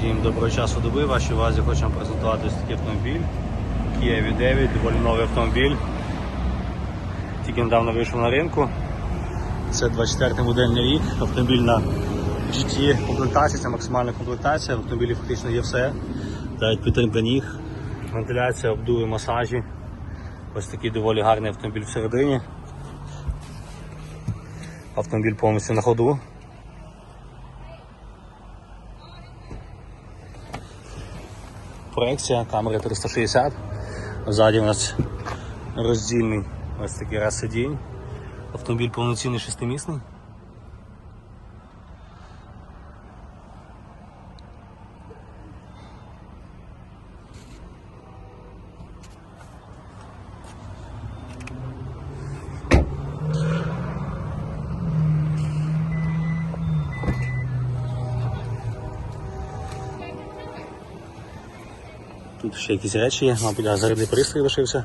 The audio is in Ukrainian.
Всім доброго часу доби. Вашій увазі хочемо презентувати ось такий автомобіль. Kia V9, доволі новий автомобіль. Тільки недавно вийшов на ринку. Це 24-й модельний рік. Автомобіль на GT комплектації, це максимальна комплектація. В автомобілі фактично є все. Навіть підтримка ніг, вентиляція, обдуви, масажі. Ось такий доволі гарний автомобіль всередині. Автомобіль повністю на ходу. Проекція, камери 360. Ззаді у нас роздільний ось такий раз сидінь. Автомобіль повноцінний шестимісний. Тут ще якісь речі є, мабуть, а зарядний пристрій лишився.